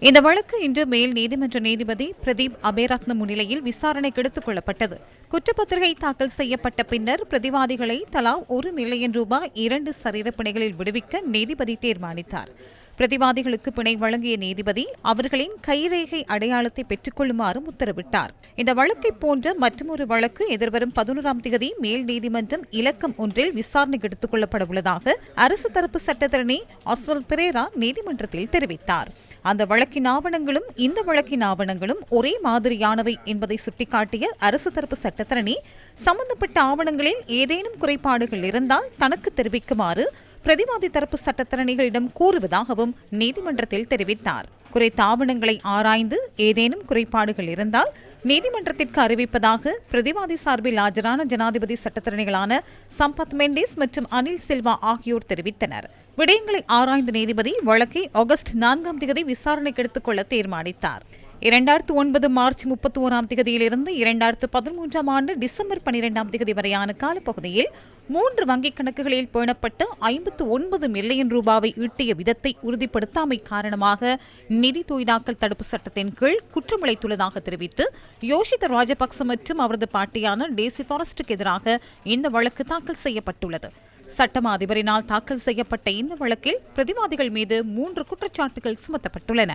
இந்த வழக்கு இன்று மேல் நீதிமன்ற நீதிபதி பிரதீப் அபேரத்ன முன்னிலையில் விசாரணைக்கு எடுத்துக் கொள்ளப்பட்டது. குற்றப்பத்திரிகை தாக்கல் செய்யப்பட்ட பின்னர் பிரதிவாதிகளை தலா ஒரு மில்லியன் ரூபாய் இரண்டு சரீரப்பிணைகளில் விடுவிக்க நீதிபதி தீர்மானித்தார். பிரதிவாதிகளுக்கு பிணை வழங்கிய நீதிபதி அவர்களின் கைரேகை அடையாளத்தை பெற்றுக் கொள்ளுமாறும் உத்தரவிட்டார். இந்த வழக்கை போன்ற மற்றொரு வழக்கு எதிர்வரும் பதினோராம் தேதி மேல் நீதிமன்றம் இலக்கம் ஒன்றில் விசாரணைக்கு எடுத்துக் கொள்ளப்பட உள்ளதாக அரசு தரப்பு சட்டத்தரணி அஸ்வல் பிரேரா நீதிமன்றத்தில் தெரிவித்தார். அந்த வழக்கின் ஆவணங்களும் இந்த வழக்கின் ஆவணங்களும் ஒரே மாதிரியானவை என்பதை சுட்டிக்காட்டிய அரசு தரப்பு சட்டத்தரணி சம்பந்தப்பட்ட ஆவணங்களில் ஏதேனும் குறைபாடுகள் இருந்தால் தனக்கு தெரிவிக்குமாறு பிரதிவாதி தரப்பு சட்டத்தரணிகளிடம் கூறுவதாகவும் நீதிமன்றத்தில் தெரிவித்தார். குறித்த ஆவணங்களை ஆராய்ந்து ஏதேனும் குறைபாடுகள் இருந்தால் நீதிமன்றத்திற்கு அறிவிப்பதாக பிரதிவாதி சார்பில் ஆஜரான ஜனாதிபதி சட்டத்தரணிகளான சம்பத் மெண்டிஸ் மற்றும் அனில் சில்வா ஆகியோர் தெரிவித்தனர். விடயங்களை ஆராய்ந்த நீதிபதி வழக்கை ஆகஸ்ட் நான்காம் தேதி விசாரணைக்கு எடுத்துக்கொள்ள தீர்மானித்தார். இரண்டாயிரத்து ஒன்பது மார்ச் முப்பத்தி ஓராம் தேதியிலிருந்து இரண்டாயிரத்து பதிமூன்றாம் ஆண்டு டிசம்பர் பனிரெண்டாம் தேதி வரையான காலப்பகுதியில் மூன்று வங்கிக் கணக்குகளில் பேணப்பட்டு ஐம்பத்து ஒன்பது மில்லியன் ரூபாவை ஈட்டிய விதத்தை உறுதிப்படுத்தாமை காரணமாக நிதி தொய்தாக்கல் தடுப்பு சட்டத்தின் கீழ் குற்றமிழைத்துள்ளதாக தெரிவித்து யோஷித ராஜபக்ச மற்றும் அவரது பாட்டியான டேசி ஃபாரஸ்டுக்கு எதிராக இந்த வழக்கு தாக்கல் செய்யப்பட்டுள்ளது. சட்டமா அதிபரினால் தாக்கல் செய்யப்பட்ட இந்த வழக்கில் பிரதிவாதிகள் மீது மூன்று குற்றச்சாட்டுகள் சுமத்தப்பட்டுள்ளன.